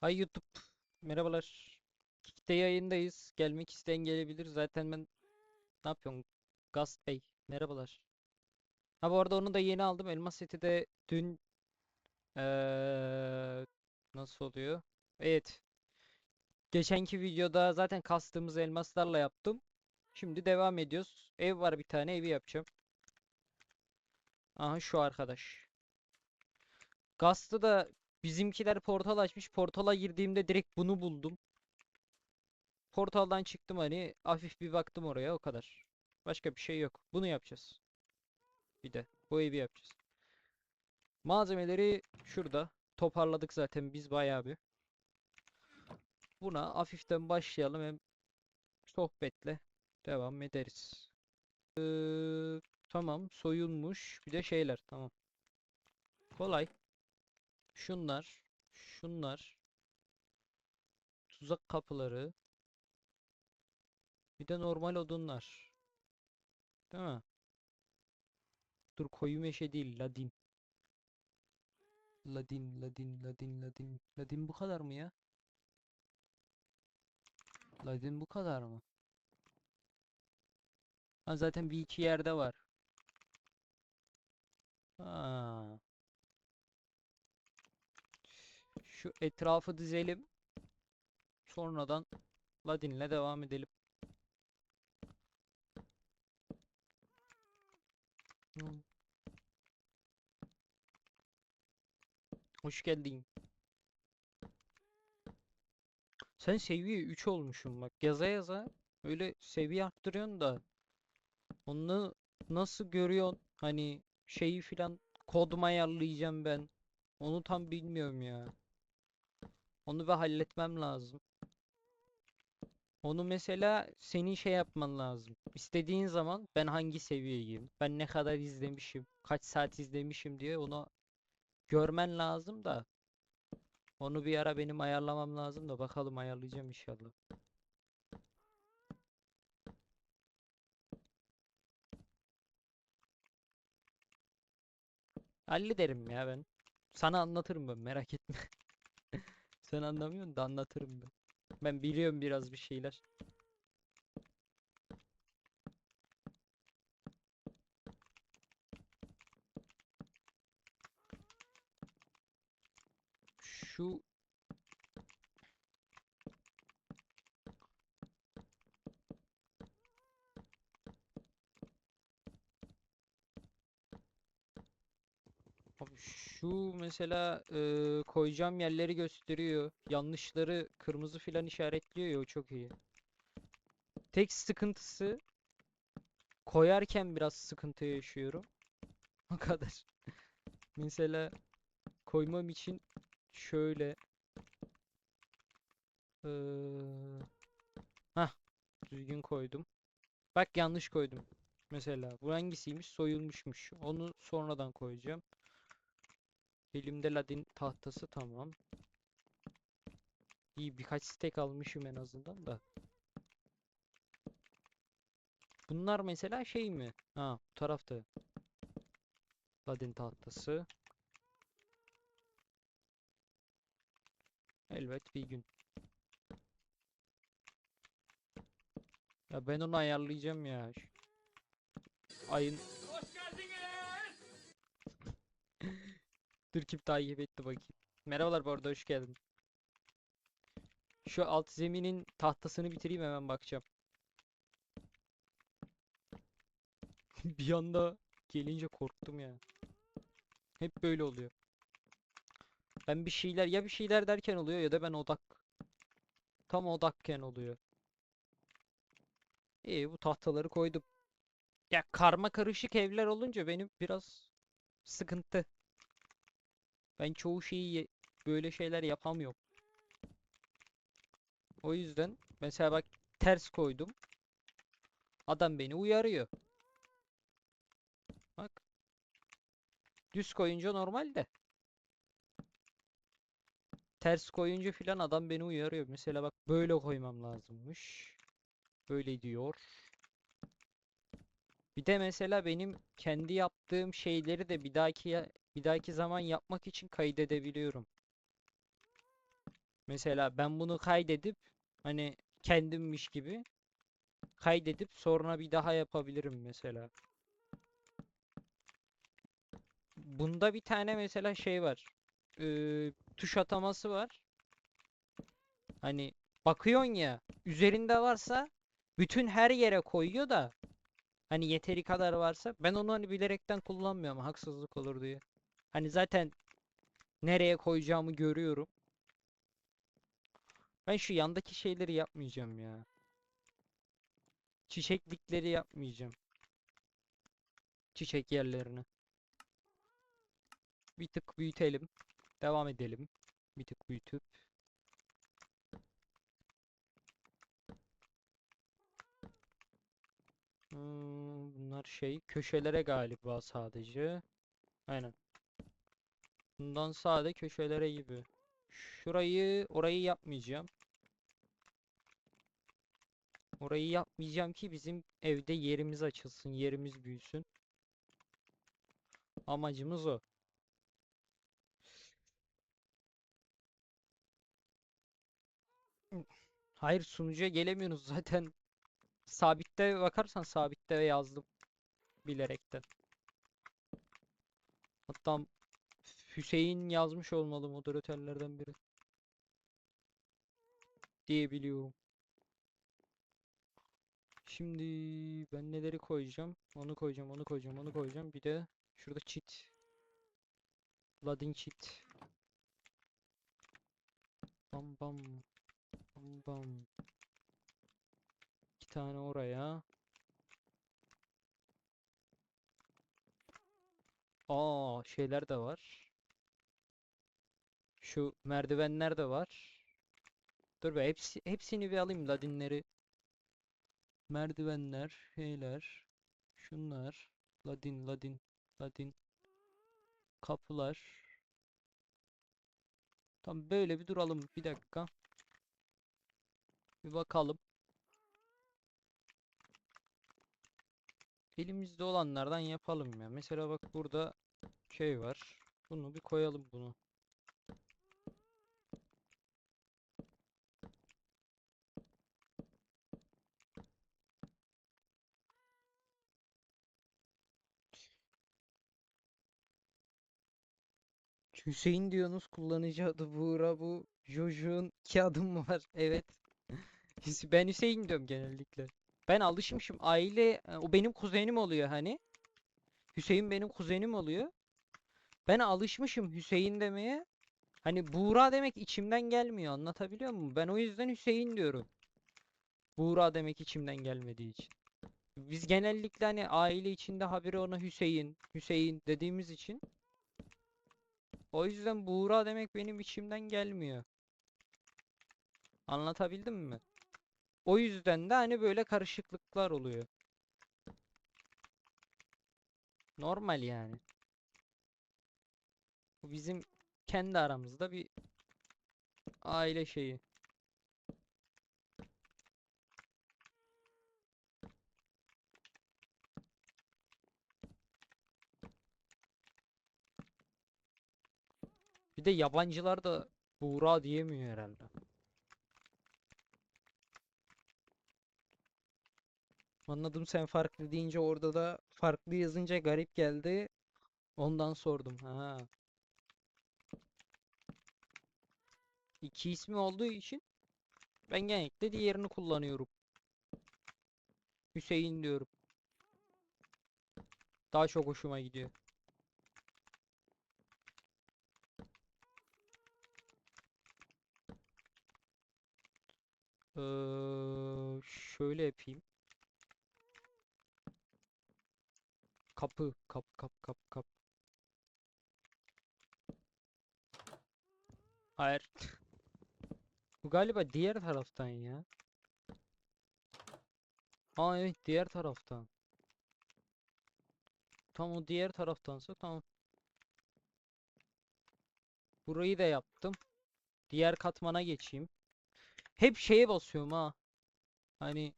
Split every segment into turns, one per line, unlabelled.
Hay YouTube. Merhabalar. Kick'te yayındayız. Gelmek isteyen gelebilir. Zaten ben ne yapıyorum? Gast Bey. Merhabalar. Ha bu arada onu da yeni aldım. Elmas seti de dün eee, nasıl oluyor? Evet. Geçenki videoda zaten kastığımız elmaslarla yaptım. Şimdi devam ediyoruz. Ev var bir tane evi yapacağım. Aha şu arkadaş. Gast'ı da Bizimkiler portal açmış. Portala girdiğimde direkt bunu buldum. Portaldan çıktım hani hafif bir baktım oraya o kadar. Başka bir şey yok. Bunu yapacağız. Bir de bu evi yapacağız. Malzemeleri şurada. Toparladık zaten biz bayağı bir. Buna hafiften başlayalım hem sohbetle devam ederiz. Ee, tamam soyulmuş bir de şeyler tamam. Kolay. Şunlar, şunlar, tuzak kapıları, bir de normal odunlar. Değil mi? Dur koyu meşe değil, ladin. Ladin, ladin, ladin, ladin. Ladin bu kadar mı ya? Ladin bu kadar mı? Ha zaten bir iki yerde var. Ha. Şu etrafı dizelim. Sonradan Ladin'le devam edelim. Hoş geldin. Sen seviye 3 olmuşsun bak. Yaza yaza öyle seviye arttırıyorsun da onu nasıl görüyorsun? Hani şeyi filan kod ayarlayacağım ben? Onu tam bilmiyorum ya. Onu bir halletmem lazım. Onu mesela senin şey yapman lazım. İstediğin zaman ben hangi seviyeyim, ben ne kadar izlemişim, kaç saat izlemişim diye onu görmen lazım da. Onu bir ara benim ayarlamam lazım da bakalım ayarlayacağım inşallah. Hallederim ya ben. Sana anlatırım ben merak etme. Sen anlamıyorsun da anlatırım ben. Ben biliyorum biraz bir şeyler. Şu Abi şu mesela e, koyacağım yerleri gösteriyor. Yanlışları kırmızı filan işaretliyor ya o çok iyi. Tek sıkıntısı koyarken biraz sıkıntı yaşıyorum. O kadar. Mesela koymam için şöyle eee hah düzgün koydum. Bak yanlış koydum. Mesela bu hangisiymiş? Soyulmuşmuş. Onu sonradan koyacağım. Elimde ladin tahtası tamam. İyi birkaç stek almışım en azından da. Bunlar mesela şey mi? Ha bu tarafta. Ladin tahtası. Elbet bir gün. Ya ben onu ayarlayacağım ya. Ayın Dur kim takip etti bakayım. Merhabalar bu arada hoş geldin. Şu alt zeminin tahtasını bitireyim hemen bakacağım. Bir anda gelince korktum ya. Hep böyle oluyor. Ben bir şeyler ya bir şeyler derken oluyor ya da ben odak tam odakken oluyor. İyi bu tahtaları koydum. Ya karma karışık evler olunca benim biraz sıkıntı. Ben çoğu şeyi böyle şeyler yapamıyorum. O yüzden mesela bak ters koydum. Adam beni uyarıyor. Bak. Düz koyunca normal de. Ters koyunca filan adam beni uyarıyor. Mesela bak böyle koymam lazımmış. Böyle diyor. Bir de mesela benim kendi yaptığım şeyleri de bir dahaki bir dahaki zaman yapmak için kaydedebiliyorum. Mesela ben bunu kaydedip hani kendimmiş gibi kaydedip sonra bir daha yapabilirim mesela. Bunda bir tane mesela şey var. Ee, tuş ataması var. Hani bakıyorsun ya üzerinde varsa bütün her yere koyuyor da hani yeteri kadar varsa ben onu hani bilerekten kullanmıyorum haksızlık olur diye. Hani zaten nereye koyacağımı görüyorum. Ben şu yandaki şeyleri yapmayacağım ya. Çiçeklikleri yapmayacağım. Çiçek yerlerini. Bir tık büyütelim. Devam edelim. Bir tık büyütüp. Hmm, bunlar şey köşelere galiba sadece. Aynen. Bundan sade köşelere gibi. Şurayı orayı yapmayacağım. Orayı yapmayacağım ki bizim evde yerimiz açılsın, yerimiz büyüsün. Amacımız o. Hayır sunucuya gelemiyoruz zaten. Sabitte bakarsan sabitte yazdım bilerekten. Hatta Hüseyin yazmış olmalı moderatörlerden biri. Diye biliyorum. Şimdi ben neleri koyacağım? Onu koyacağım, onu koyacağım, onu koyacağım. Bir de şurada cheat. Ladin cheat. Bam bam. Bam bam. İki tane oraya. Aa şeyler de var. Şu merdivenler de var. Dur be hepsi, hepsini bir alayım ladinleri. Merdivenler, şeyler, şunlar, ladin, ladin, ladin, kapılar. Tam böyle bir duralım bir dakika. Bir bakalım. Elimizde olanlardan yapalım ya. Mesela bak burada şey var. Bunu bir koyalım bunu. Hüseyin diyorsunuz kullanıcı adı Buğra bu Jojo'nun iki adım var. Evet. Ben Hüseyin diyorum genellikle. Ben alışmışım aile e, o benim kuzenim oluyor hani. Hüseyin benim kuzenim oluyor. Ben alışmışım Hüseyin demeye. Hani Buğra demek içimden gelmiyor anlatabiliyor muyum? Ben o yüzden Hüseyin diyorum. Buğra demek içimden gelmediği için. Biz genellikle hani aile içinde habire ona Hüseyin, Hüseyin dediğimiz için o yüzden Buğra demek benim içimden gelmiyor. Anlatabildim mi? O yüzden de hani böyle karışıklıklar oluyor. Normal yani. Bu bizim kendi aramızda bir aile şeyi. Bir de yabancılar da Buğra diyemiyor herhalde. Anladım sen farklı deyince orada da farklı yazınca garip geldi. Ondan sordum. Ha. İki ismi olduğu için ben genellikle diğerini kullanıyorum. Hüseyin diyorum. Daha çok hoşuma gidiyor. Ee, şöyle yapayım. Kapı, kapı, kapı, kapı, kapı. Hayır. Bu galiba diğer taraftan ya. Aa evet diğer taraftan. Tam o diğer taraftansa tamam. Burayı da yaptım. Diğer katmana geçeyim. Hep şeye basıyorum ha. Hani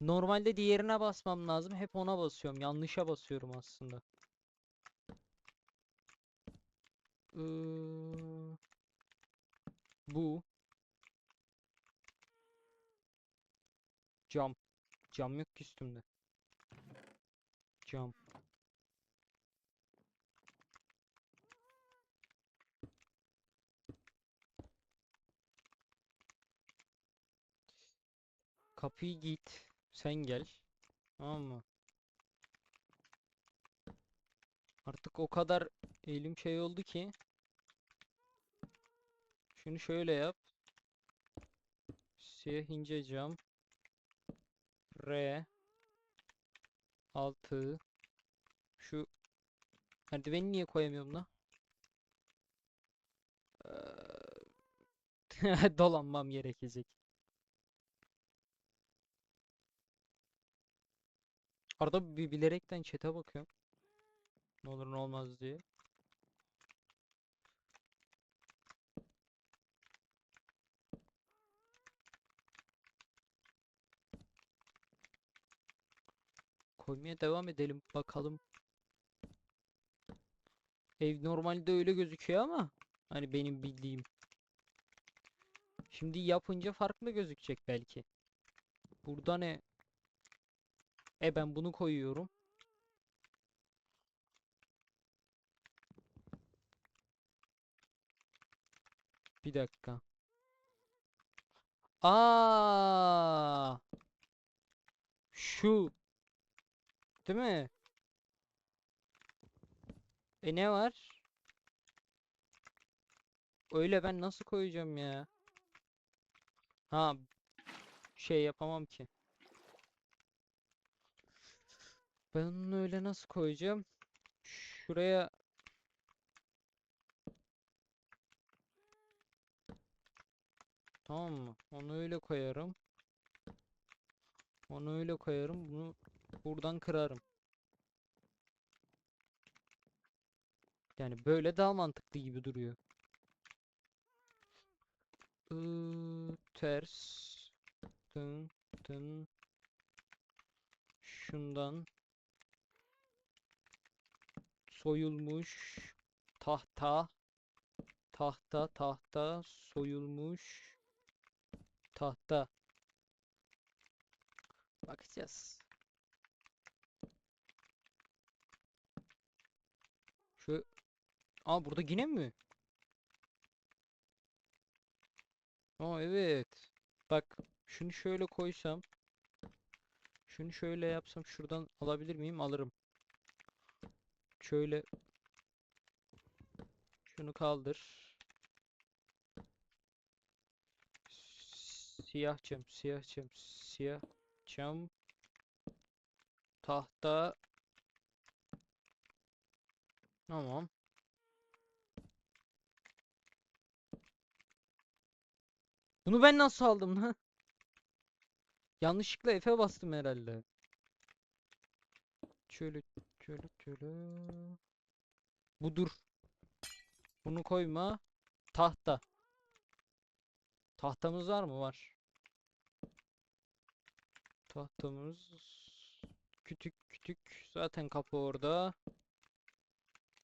normalde diğerine basmam lazım. Hep ona basıyorum. Yanlışa basıyorum aslında. Ee, bu Cam. Cam yok ki üstümde. Cam. Kapıyı git. Sen gel. Tamam mı? Artık o kadar elim şey oldu ki. Şunu şöyle yap. Siyah ince cam. R 6 Şu merdiveni niye koyamıyorum lan? Dolanmam gerekecek. Arada bir bilerekten chat'e bakıyorum. Ne olur ne olmaz diye. Koymaya devam edelim bakalım. Ev normalde öyle gözüküyor ama hani benim bildiğim. Şimdi yapınca farklı gözükecek belki. Burada ne? E ben bunu koyuyorum. Bir dakika. Aa! Şu. Değil mi? E ne var? Öyle ben nasıl koyacağım ya? Ha şey yapamam ki. Ben onu öyle nasıl koyacağım? Şuraya Tamam mı? Onu öyle koyarım. Onu öyle koyarım. Bunu buradan kırarım. Yani böyle daha mantıklı gibi duruyor. Iı, ters. Tın tın. Şundan. Soyulmuş. Tahta. Tahta tahta. Soyulmuş. Tahta. Bakacağız. Şu Aa burada yine mi? Aa evet. Bak şunu şöyle koysam. Şunu şöyle yapsam şuradan alabilir miyim? Alırım. Şöyle şunu kaldır. Siyah cam, siyah cam, siyah cam. Tahta. Tamam. Bunu ben nasıl aldım lan? Yanlışlıkla F'e bastım herhalde. Şöyle, şöyle, şöyle. Budur. Bunu koyma. Tahta. Tahtamız var mı? Var. Tahtamız küçük küçük. Zaten kapı orada.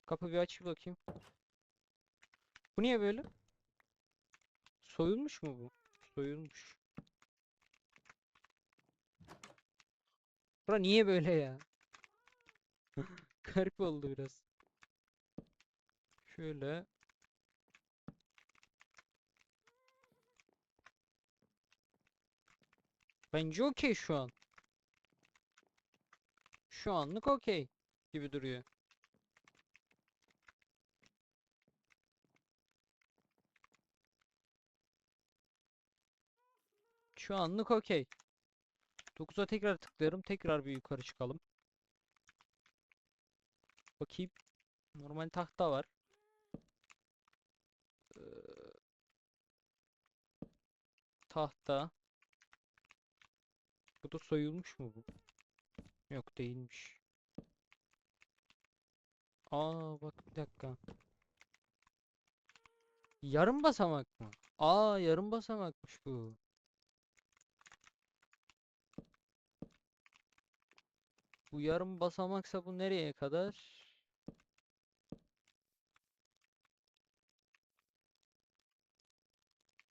Kapı bir aç bakayım. Bu niye böyle? Soyulmuş mu bu? Soyulmuş. Bura niye böyle ya? Garip oldu biraz. Şöyle. Bence okey şu an. Şu anlık okey gibi duruyor. Şu anlık okey. 9'a tekrar tıklıyorum. Tekrar bir yukarı çıkalım. Bakayım. Normal tahta var. Tahta. Bu da soyulmuş mu bu? Yok değilmiş. Aa bak bir dakika. Yarım basamak mı? Aa yarım basamakmış bu. Bu yarım basamaksa bu nereye kadar?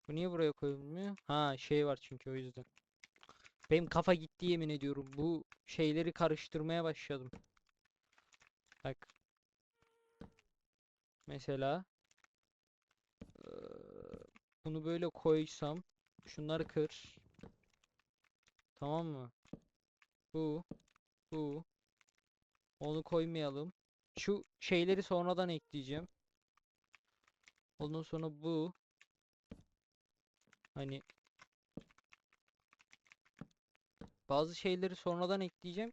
Bu niye buraya koyulmuyor? Ha şey var çünkü o yüzden. Benim kafa gitti yemin ediyorum. Bu şeyleri karıştırmaya başladım. Bak. Mesela bunu böyle koysam şunları kır. Tamam mı? Bu bu onu koymayalım. Şu şeyleri sonradan ekleyeceğim. Ondan sonra bu hani bazı şeyleri sonradan ekleyeceğim.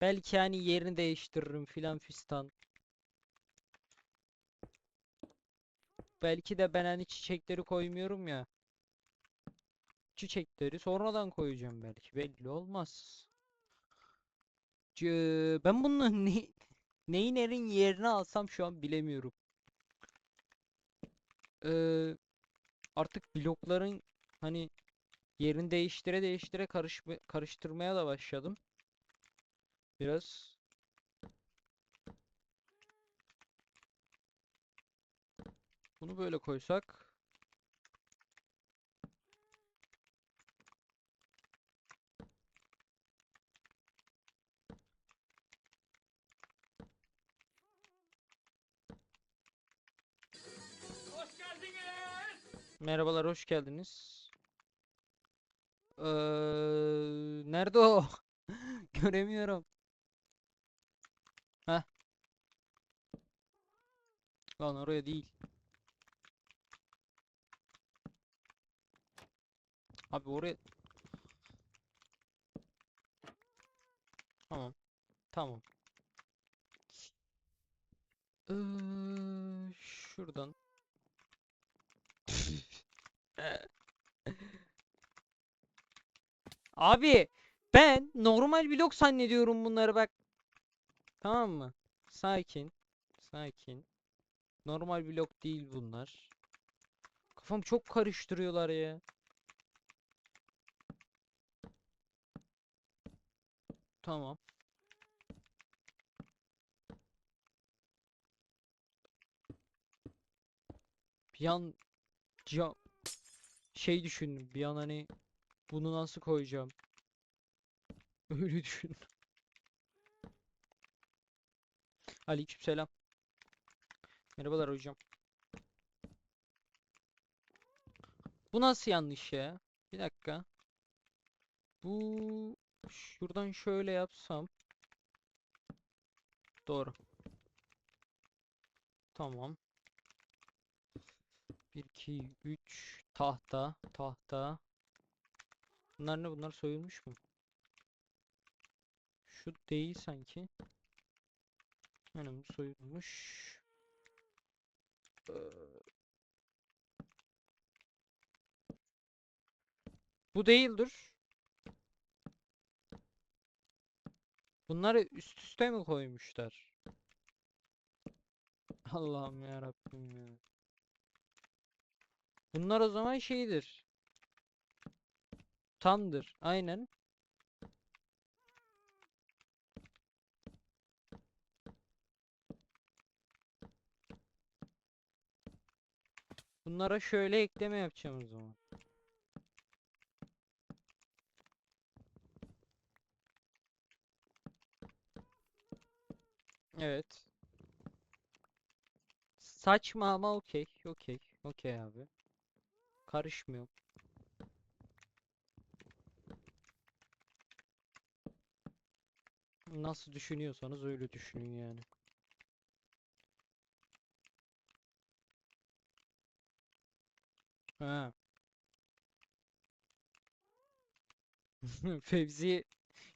Belki hani yerini değiştiririm filan fistan. Belki de ben hani çiçekleri koymuyorum ya. Çiçekleri sonradan koyacağım belki. Belli olmaz. Cı- Ben bunun ne, neyin erin yerini alsam şu an bilemiyorum. Ee, artık blokların hani yerini değiştire değiştire karışma, karıştırmaya da başladım. Biraz. Bunu böyle koysak. Merhabalar, hoş geldiniz. Ee, nerede o? Göremiyorum. Heh. Lan oraya değil. Abi oraya. Tamam. Tamam. Ee, şuradan. Abi ben normal blok zannediyorum bunları bak. Tamam mı? Sakin. Sakin. Normal blok değil bunlar. Kafam çok karıştırıyorlar ya. Tamam. Bir an ca- şey düşündüm. Bir an hani bunu nasıl koyacağım? Öyle düşün. Aleykümselam. Merhabalar hocam. Bu nasıl yanlış ya? Bir dakika. Bu şuradan şöyle yapsam. Doğru. Tamam. 1 2 3 tahta, tahta. Bunlar ne? Bunlar soyulmuş mu? Şu değil sanki. Aynen bu soyulmuş. Ee, Bu değildir. Bunları üst üste mi koymuşlar? Allah'ım ya Rabbim ya. Bunlar o zaman şeydir. Tamdır. Aynen. Bunlara şöyle ekleme yapacağım o zaman. Evet. Saçma ama okey. Okey. Okey abi. Karışmıyor. Nasıl düşünüyorsanız öyle düşünün yani. Ha. Fevzi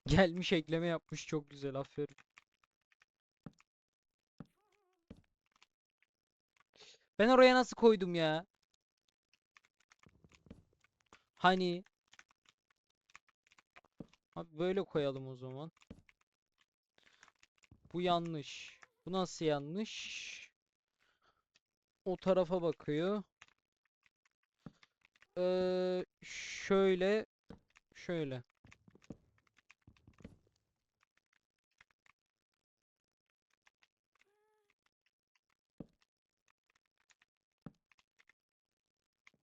gelmiş ekleme yapmış çok güzel aferin. Ben oraya nasıl koydum ya? Hani Abi böyle koyalım o zaman. Bu yanlış. Bu nasıl yanlış? O tarafa bakıyor. Ee, şöyle şöyle.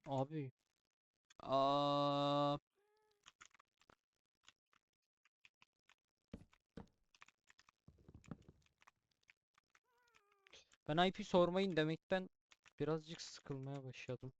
Abi. Aa... Ben IP sormayın demekten birazcık sıkılmaya başladım.